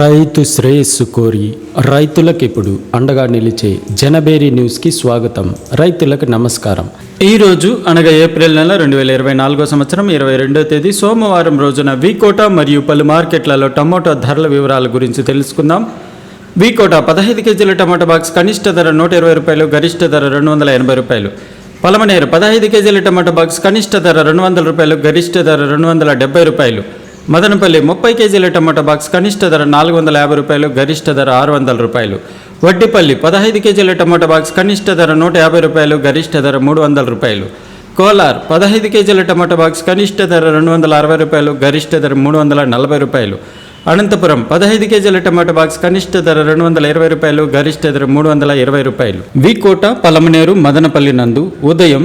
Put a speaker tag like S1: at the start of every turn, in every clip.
S1: రైతు శ్రేయస్సు కోరి రైతులకు ఇప్పుడు అండగా నిలిచే జనబేరి న్యూస్కి స్వాగతం. రైతులకు నమస్కారం.
S2: ఈరోజు అనగా ఏప్రిల్ నెల రెండు వేల ఇరవై నాలుగో సంవత్సరం ఇరవై రెండో తేదీ సోమవారం రోజున వీకోట మరియు పలు మార్కెట్లలో టమోటా ధరల వివరాల గురించి తెలుసుకుందాం. వీకోట పదహైదు కేజీల టమోటా బాక్స్ కనిష్ట ధర నూట ఇరవై రూపాయలు గరిష్ట ధర రెండు వందల ఎనభై రూపాయలు. పలమనేరు పదహైదు కేజీల టమాటా బాక్స్ కనిష్ట ధర రెండు వందల రూపాయలు గరిష్ట ధర రెండు వందల డెబ్బై రూపాయలు. మదనపల్లి ముప్పై కేజీల టమాటా బాక్స్ కనిష్ట ధర నాలుగు వందల యాభై రూపాయలు గరిష్ట ధర ఆరు వందల రూపాయలు. వడ్డిపల్లి పదహైదు కేజీల టమాటా బాక్స్ కనిష్ట ధర నూట యాభై రూపాయలు గరిష్ట ధర మూడు వందల రూపాయలు. కోలార్ పదహైదు కేజీల టమాటా బాక్స్ కనిష్ట ధర రెండు వందల అరవై రూపాయలు గరిష్ట ధర మూడు వందల నలభై రూపాయలు. అనంతపురం పదహైదు కేజీల టమాటా బాక్స్ కనిష్ట ధర రెండు వందల ఇరవై రూపాయలు గరిష్ట ధర మూడు వందల ఇరవై రూపాయలు. వికోట పలమనేరు మదనపల్లి నందు ఉదయం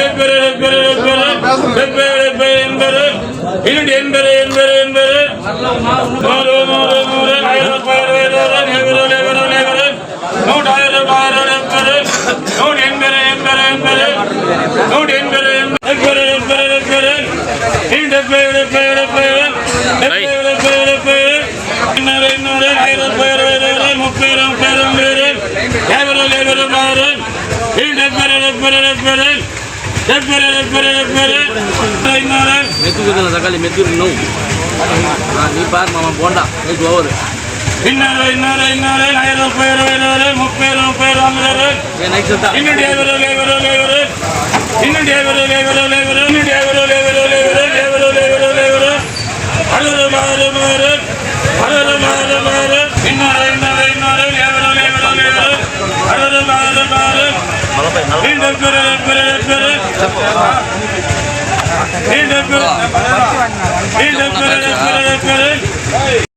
S3: என்பது என்பது என்பது நூற்றி எண்பது எண்பது మెత్తూరు సకాలి మెత్తూరు నువ్వు. నీ పార్ మామ బోండా. నీకు ఓవరు ఇన్నర ఇన్నర ఇన్నర ఐదు ముప్పై ఇరవై ఇరవై ముప్పై ఇరవై ముప్పై ఇరవై
S4: వందల ఇన్నటి
S3: యాభై రోజులు యాభై రోజులు యాభై రోజులు ఇన్నటి యాభై రోజులు యాభై రోజులు యాభై రోజులు ఇన్నటి యాభై రోజులు యాభై రోజులు యాభై రోజులు యాభై రోజులు యాభై రోజులు యాభై రోజులు అరవై రోజులు అరవై రోజులు అరవై రోజులు అరవై రోజులు ఇన్నర నలభై